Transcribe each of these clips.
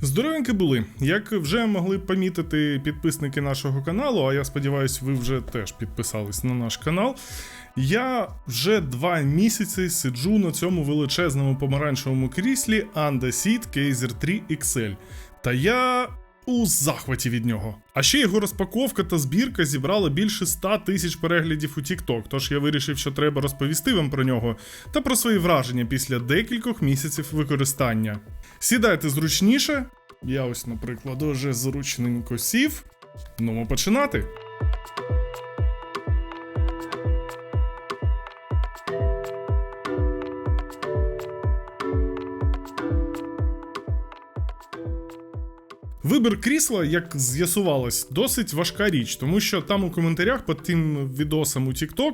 Здоровенькі були. Як вже могли помітити підписники нашого каналу, а я сподіваюся, ви вже теж підписались на наш канал. Я вже два місяці сиджу на цьому величезному помаранчевому кріслі Andasit Kaiser 3 XL. Та я у захваті від нього. А ще його розпаковка та збірка зібрала більше 100 тисяч переглядів у TikTok, тож я вирішив, що треба розповісти вам про нього та про свої враження після декількох місяців використання. Сідайте зручніше. Я ось, наприклад, уже зручненько сів. Ну, починати. Вибір крісла, як з'ясувалось, досить важка річ, тому що там у коментарях під тим відосом у TikTok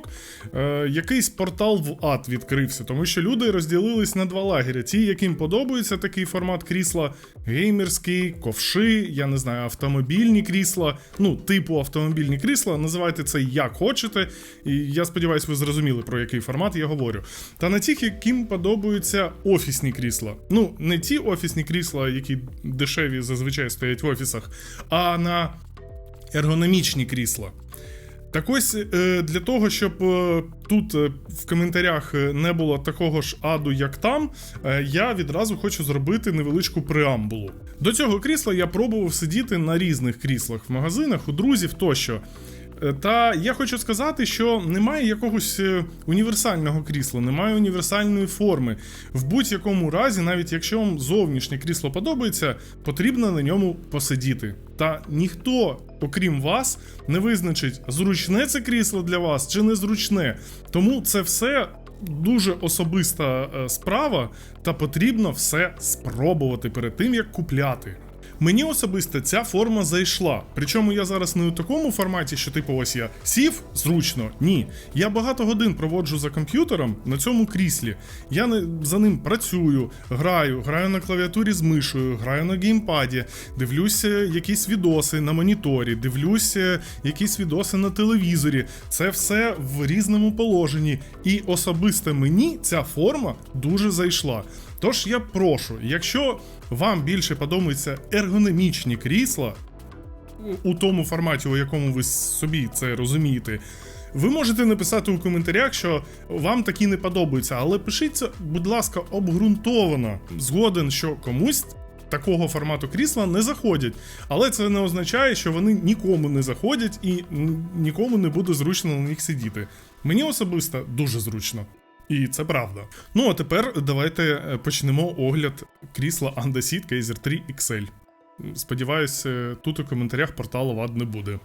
е, якийсь портал в ад відкрився, тому що люди розділились на два лагеря: ті, яким подобається такий формат крісла, геймерський, ковши, я не знаю, автомобільні крісла, ну, типу автомобільні крісла, називайте це як хочете. І я сподіваюся, ви зрозуміли, про який формат я говорю. Та на тих, яким подобаються офісні крісла. Ну, не ті офісні крісла, які дешеві зазвичай стоять в офісах, а на ергономічні крісла. Так ось е, для того, щоб е, тут е, в коментарях не було такого ж аду, як там, я відразу хочу зробити невеличку преамбулу. До цього крісла я пробував сидіти на різних кріслах в магазинах, у друзів тощо. Е, Та я хочу сказати, що немає якогось е, універсального крісла, немає універсальної форми. В будь-якому разі, навіть якщо вам зовнішнє крісло подобається, потрібно на ньому посидіти. Та ніхто, окрім вас, не визначить, зручне це крісло для вас чи незручне. Тому це все. Дуже особиста е, справа, та потрібно все спробувати перед тим, як купляти. Мені особисто ця форма зайшла. Причому я зараз не у такому форматі, що типу ось я сів зручно. Ні. Я багато годин проводжу за комп'ютером на цьому кріслі. Я не за ним працюю, граю, граю на клавіатурі з мишою, граю на геймпаді, дивлюся якісь відоси на моніторі, дивлюся якісь відоси на телевізорі. Це все в різному положенні. І особисто мені ця форма дуже зайшла. Тож я прошу, якщо вам більше подобаються ергономічні крісла у- тому форматі, у якому ви собі це розумієте, ви можете написати у коментарях, що вам такі не подобаються, але пишіть це, будь ласка, обґрунтовано. Згоден, що комусь. Такого формату крісла не заходять, але це не означає, що вони нікому не заходять і нікому не буде зручно на них сидіти. Мені особисто дуже зручно. І це правда. Ну а тепер давайте е, почнемо огляд крісла Andasit Kaiser 3 XL. Сподіваюсь, е, тут у коментарях порталу вад не буде.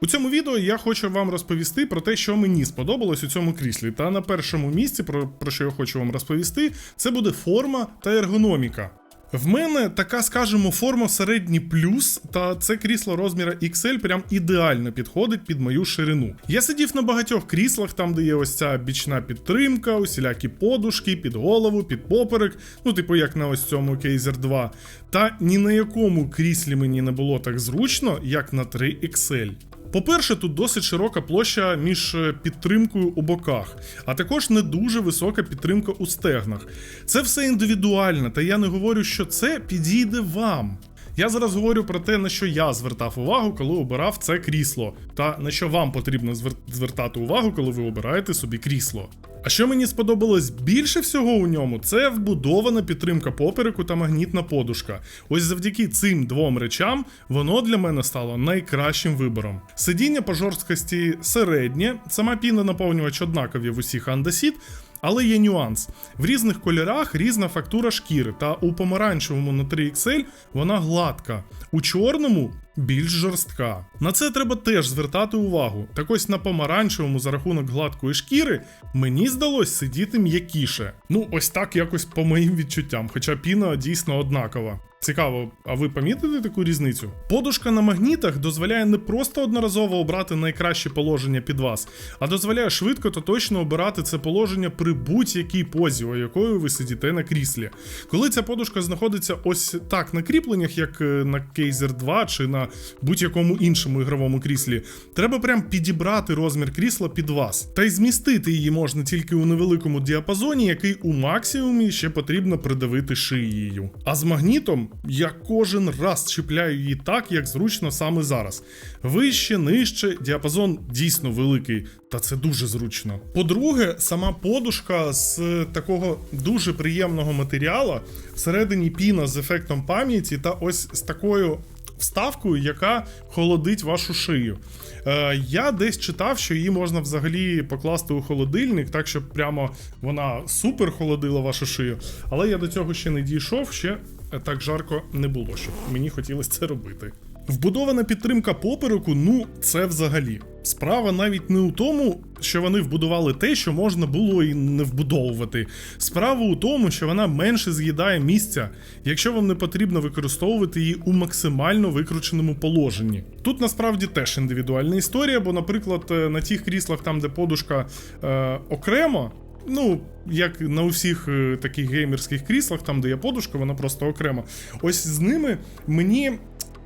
У цьому відео я хочу вам розповісти про те, що мені сподобалось у цьому кріслі. Та на першому місці, про, про що я хочу вам розповісти, це буде форма та ергономіка. В мене така, скажімо, форма середній плюс, та це крісло розміра XL прям ідеально підходить під мою ширину. Я сидів на багатьох кріслах, там де є ось ця бічна підтримка, усілякі подушки, під голову, під поперек, ну, типу, як на ось цьому Kaiser 2. Та ні на якому кріслі мені не було так зручно, як на 3 XL. По-перше, тут досить широка площа між е, підтримкою у боках, а також не дуже висока підтримка у стегнах. Це все індивідуально, та я не говорю, що це підійде вам. Я зараз говорю про те, на що я звертав увагу, коли обирав це крісло, та на що вам потрібно звер- звертати увагу, коли ви обираєте собі крісло. А що мені сподобалось більше всього у ньому, це вбудована підтримка попереку та магнітна подушка. Ось завдяки цим двом речам воно для мене стало найкращим вибором. Сидіння по жорсткості середнє, сама піна наповнювач однакові в усіх андесіт. Але є нюанс: в різних кольорах різна фактура шкіри, та у помаранчевому на 3XL вона гладка, у чорному більш жорстка. На це треба теж звертати увагу. Так ось на помаранчевому за рахунок гладкої шкіри мені здалось сидіти м'якіше. Ну, ось так якось по моїм відчуттям, хоча піна дійсно однакова. Цікаво, а ви помітите таку різницю? Подушка на магнітах дозволяє не просто одноразово обрати найкраще положення під вас, а дозволяє швидко та точно обирати це положення при будь-якій позі, у якої ви сидіте на кріслі. Коли ця подушка знаходиться ось так на кріпленнях, як е, на Kaiser 2 чи на будь-якому іншому ігровому кріслі, треба прям підібрати розмір крісла під вас. Та й змістити її можна тільки у невеликому діапазоні, який у максимумі ще потрібно придавити шиєю. А з магнітом я кожен раз чіпляю її так, як зручно саме зараз. Вище, нижче, діапазон дійсно великий, та це дуже зручно. По-друге, сама подушка з такого дуже приємного матеріалу, всередині піна з ефектом пам'яті, та ось з такою вставкою, яка холодить вашу шию. Е, я десь читав, що її можна взагалі покласти у холодильник, так щоб прямо вона супер холодила вашу шию. Але я до цього ще не дійшов, ще так жарко не було, щоб мені хотілося це робити. Вбудована підтримка попереку, ну це взагалі. Справа навіть не у тому, що вони вбудували те, що можна було і не вбудовувати. Справа у тому, що вона менше з'їдає місця, якщо вам не потрібно використовувати її у максимально викрученому положенні. Тут насправді теж індивідуальна історія, бо, наприклад, е, на тих кріслах, там де подушка е, окремо. Ну, як на усіх е, таких геймерських кріслах, там де є подушка, вона просто окремо. Ось з ними мені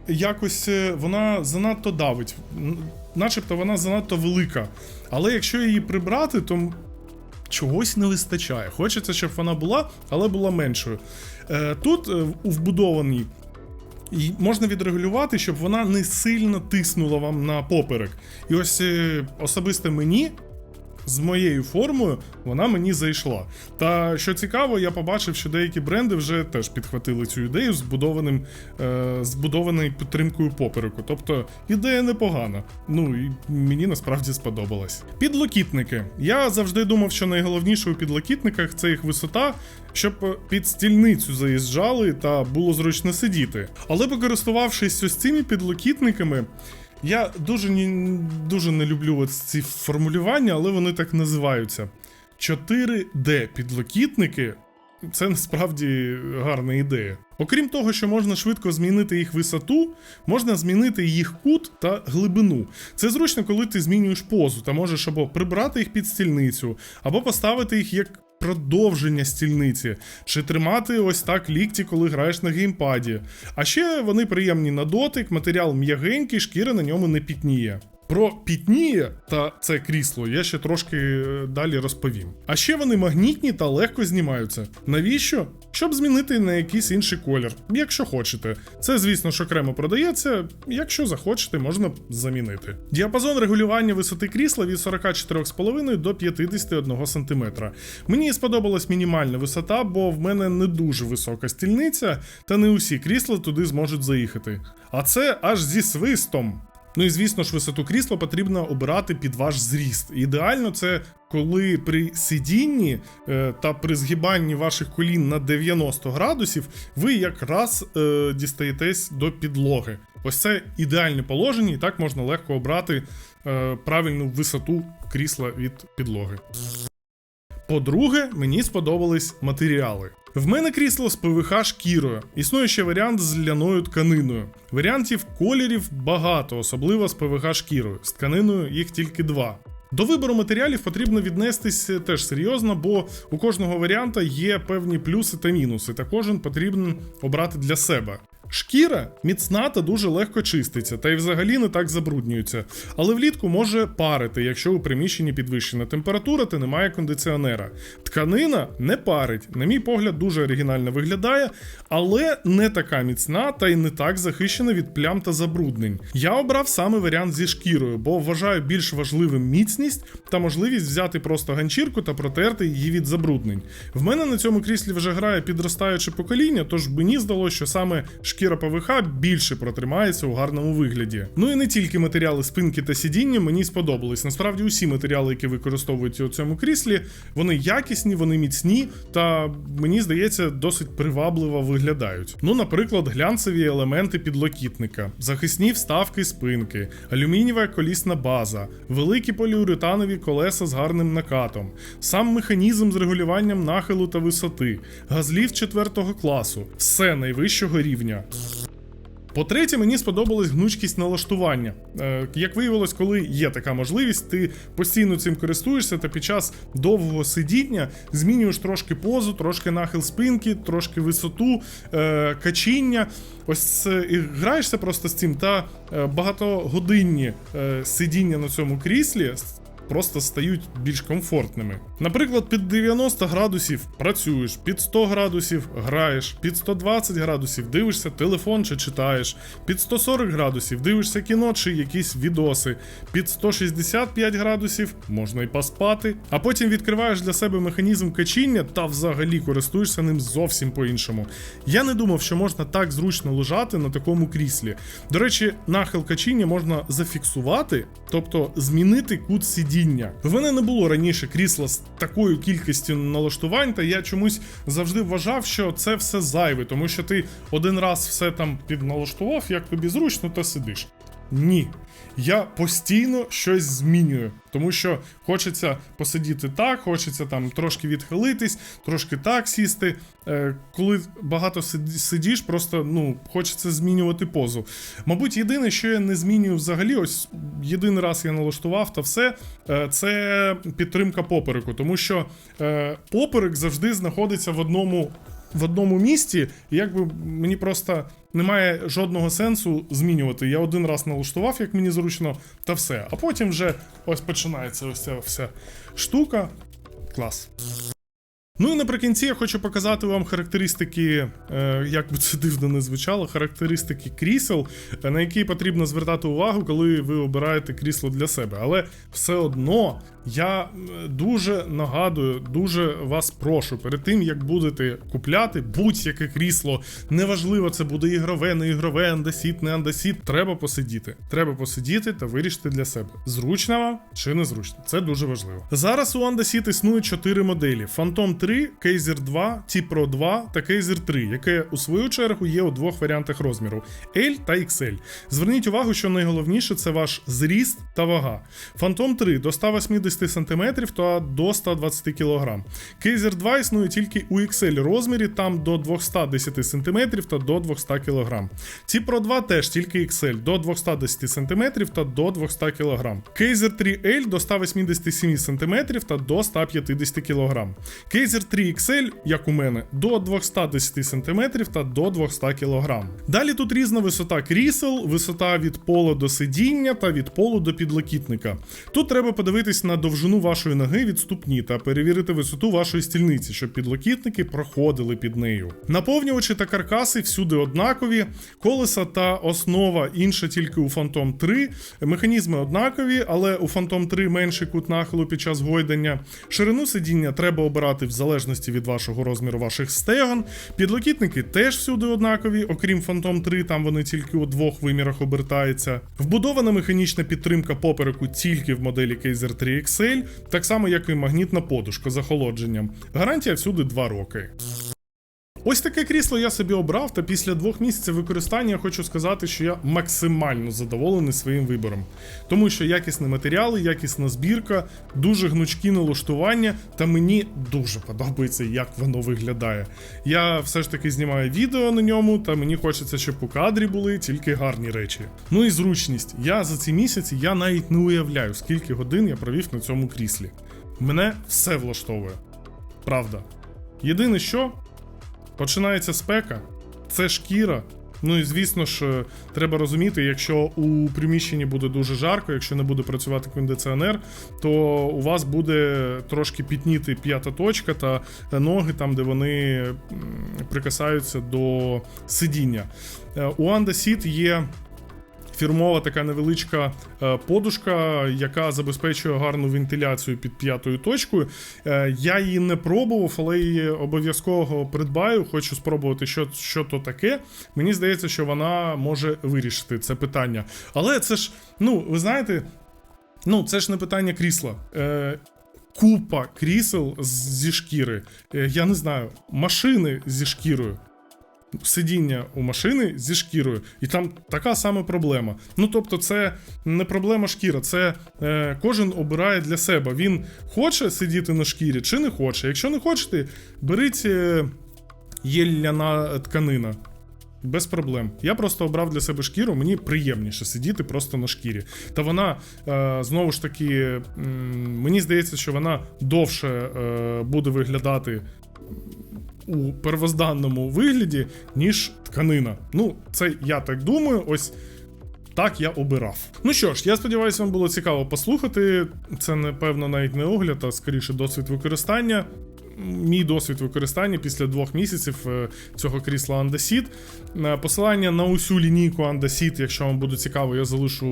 якось е, вона занадто давить, начебто вона занадто велика. Але якщо її прибрати, то чогось не вистачає. Хочеться, щоб вона була, але була меншою. Е, Тут у вбудованій можна відрегулювати, щоб вона не сильно тиснула вам на поперек. І ось особисто мені. З моєю формою вона мені зайшла. Та що цікаво, я побачив, що деякі бренди вже теж підхватили цю ідею збудованим, е, збудованою підтримкою попереку. Тобто ідея непогана. Ну і мені насправді сподобалась. Підлокітники. Я завжди думав, що найголовніше у підлокітниках це їх висота, щоб під стільницю заїжджали та було зручно сидіти. Але покористувавшись ось цими підлокітниками. Я дуже не, дуже не люблю ці формулювання, але вони так називаються. 4D підлокітники це насправді гарна ідея. Окрім того, що можна швидко змінити їх висоту, можна змінити їх кут та глибину. Це зручно, коли ти змінюєш позу, та можеш або прибрати їх під стільницю, або поставити їх як продовження стільниці, чи тримати ось так лікті, коли граєш на геймпаді. А ще вони приємні на дотик, матеріал м'ягенький, шкіра на ньому не пітніє. Про пітніє та це крісло я ще трошки е, далі розповім. А ще вони магнітні та легко знімаються. Навіщо? Щоб змінити на якийсь інший колір, якщо хочете. Це, звісно ж, окремо продається, якщо захочете, можна замінити. Діапазон регулювання висоти крісла від 44,5 до 51 см. Мені сподобалась мінімальна висота, бо в мене не дуже висока стільниця, та не усі крісла туди зможуть заїхати. А це аж зі свистом. Ну і звісно ж, висоту крісла потрібно обирати під ваш зріст. Ідеально це коли при сидінні е, та при згибанні ваших колін на 90 градусів ви якраз е, дістаєтесь до підлоги. Ось це ідеальне положення, і так можна легко обрати е, правильну висоту крісла від підлоги. По-друге, мені сподобались матеріали. В мене крісло з ПВХ шкірою. Існує ще варіант з ляною тканиною. Варіантів кольорів багато, особливо з ПВХ шкірою. З тканиною їх тільки два. До вибору матеріалів потрібно віднестись теж серйозно, бо у кожного варіанта є певні плюси та мінуси, та кожен потрібен обрати для себе. Шкіра міцна та дуже легко чиститься, та й взагалі не так забруднюється. Але влітку може парити, якщо у приміщенні підвищена температура та немає кондиціонера. Тканина не парить, на мій погляд, дуже оригінально виглядає, але не така міцна та й не так захищена від плям та забруднень. Я обрав саме варіант зі шкірою, бо вважаю більш важливим міцність та можливість взяти просто ганчірку та протерти її від забруднень. В мене на цьому кріслі вже грає підростаюче покоління, тож мені здалося, що саме шкіра ПВХ більше протримається у гарному вигляді. Ну і не тільки матеріали спинки та сидіння мені сподобались. Насправді усі матеріали, які використовують у цьому кріслі, вони якісні, вони міцні та мені здається досить привабливо виглядають. Ну, наприклад, глянцеві елементи підлокітника, захисні вставки спинки, алюмінієва колісна база, великі поліуретанові колеса з гарним накатом, сам механізм з регулюванням нахилу та висоти, газлів 4 класу, все найвищого рівня. По-третє, мені сподобалась гнучкість налаштування. Е, як виявилось, коли є така можливість, ти постійно цим користуєшся та під час довгого сидіння змінюєш трошки позу, трошки нахил спинки, трошки висоту, е, качіння. Ось і граєшся просто з цим. Та е, багатогодинні сидіння на цьому кріслі просто стають більш комфортними. Наприклад, під 90 градусів працюєш, під 100 градусів граєш, під 120 градусів дивишся телефон чи читаєш, під 140 градусів дивишся кіно чи якісь відоси, під 165 градусів можна і поспати, а потім відкриваєш для себе механізм качіння та взагалі користуєшся ним зовсім по-іншому. Я не думав, що можна так зручно лежати на такому кріслі. До речі, нахил качіння можна зафіксувати, тобто змінити кут сидіння. В мене не було раніше крісла з такою кількістю налаштувань, та я чомусь завжди вважав, що це все зайве, тому що ти один раз все там підналаштував, як тобі зручно, та сидиш. Ні. Я постійно щось змінюю, тому що хочеться посидіти так, хочеться там трошки відхилитись, трошки так сісти. Е, коли багато сиді- сидиш, просто ну, хочеться змінювати позу. Мабуть, єдине, що я не змінюю взагалі, ось єдиний раз я налаштував та все, е, це підтримка попереку, тому що е, поперек завжди знаходиться в одному в одному місці, і якби мені просто немає жодного сенсу змінювати. Я один раз налаштував, як мені зручно, та все. А потім вже ось починається ось ця вся штука. Клас. Ну і наприкінці я хочу показати вам характеристики, е, як би це дивно не звучало, характеристики крісел, е, на які потрібно звертати увагу, коли ви обираєте крісло для себе. Але все одно я дуже нагадую, дуже вас прошу, перед тим як будете купляти будь-яке крісло, неважливо, це буде ігрове, не ігрове, андесіт, не андесіт, треба посидіти. Треба посидіти та вирішити для себе, зручно вам чи незручно. Це дуже важливо. Зараз у Андесіт існує 4 моделі: Phantom 3, Kaiser 2, T-Pro 2 та Kaiser 3, яке у свою чергу є у двох варіантах розміру L та XL. Зверніть увагу, що найголовніше це ваш зріст та вага. Phantom 3 до 180 см та до 120 кг. Kaiser 2 існує тільки у XL розмірі, там до 210 см та до 200 кг. T-Pro 2 теж тільки XL до 210 см та до 200 кг. Kaiser 3L до 187 см та до 150 кг. Kaiser 3 XL, як у мене, до 210 см та до 200 кг. Далі тут різна висота крісел, висота від пола до сидіння та від полу до підлокітника. Тут треба подивитись на довжину вашої ноги від ступні та перевірити висоту вашої стільниці, щоб підлокітники проходили під нею. Наповнювачі та каркаси всюди однакові, колеса та основа інша тільки у Phantom 3. Механізми однакові, але у Phantom 3 менший кут нахилу під час гойдання. Ширину сидіння треба обирати в залежності від вашого розміру ваших стегон. Підлокітники теж всюди однакові, окрім Phantom 3, там вони тільки у двох вимірах обертаються. Вбудована механічна підтримка попереку тільки в моделі Kaiser 3 XL, так само як і магнітна подушка з охолодженням. Гарантія всюди 2 роки. Ось таке крісло я собі обрав, та після двох місяців використання я хочу сказати, що я максимально задоволений своїм вибором. Тому що якісні матеріали, якісна збірка, дуже гнучкі налаштування, та мені дуже подобається, як воно виглядає. Я все ж таки знімаю відео на ньому, та мені хочеться, щоб у кадрі були тільки гарні речі. Ну і зручність. Я за ці місяці я навіть не уявляю, скільки годин я провів на цьому кріслі. Мене все влаштовує. Правда. Єдине що. Починається спека, це шкіра. Ну і звісно ж, е, треба розуміти, якщо у приміщенні буде дуже жарко, якщо не буде працювати кондиціонер, то у вас буде трошки пітніти п'ята точка та ноги там, де вони прикасаються до сидіння. Е, У Анда Сіт є фірмова така невеличка е, подушка, яка забезпечує гарну вентиляцію під п'ятою точкою. Е, я її не пробував, але її обов'язково придбаю. Хочу спробувати, що, що то таке. Мені здається, що вона може вирішити це питання. Але це ж, ну, ви знаєте, ну, це ж не питання крісла. Е, Купа крісел зі шкіри. Я не знаю, машини зі шкірою сидіння у машини зі шкірою, і там така сама проблема. Ну тобто, це не проблема шкіра, це е, кожен обирає для себе. Він хоче сидіти на шкірі чи не хоче. Якщо не хочете, беріть е, є ляна тканина. Без проблем. Я просто обрав для себе шкіру, мені приємніше сидіти просто на шкірі. Та вона е, знову ж таки, мені здається, що вона довше е, буде виглядати у первозданному вигляді, ніж тканина. Ну, це я так думаю. Ось Так я обирав. Ну що ж, я сподіваюся, вам було цікаво послухати. Це, напевно, навіть не огляд, а скоріше досвід використання. Мій досвід використання після двох місяців е, цього крісла Andasit. Е, Посилання на усю лінійку Andasit, якщо вам буде цікаво, я залишу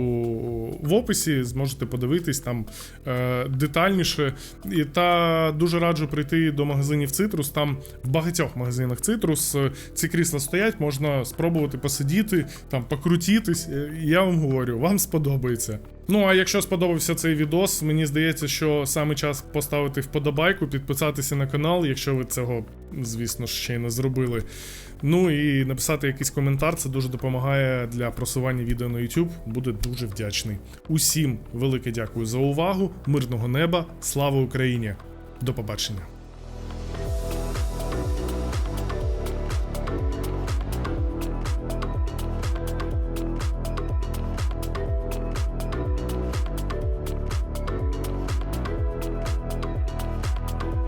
в описі. Зможете подивитись там е, детальніше. І та дуже раджу прийти до магазинів Citrus. Там в багатьох магазинах е, ці крісла стоять, можна спробувати посидіти, там покрутітись. Я вам говорю, вам сподобається. Ну а якщо сподобався цей відос, мені здається, що саме час поставити вподобайку, підписатися на канал, якщо ви цього, звісно ще й не зробили. Ну і написати якийсь коментар, це дуже допомагає для просування відео на YouTube. Буде дуже вдячний. Усім велике дякую за увагу, мирного неба, слава Україні! До побачення!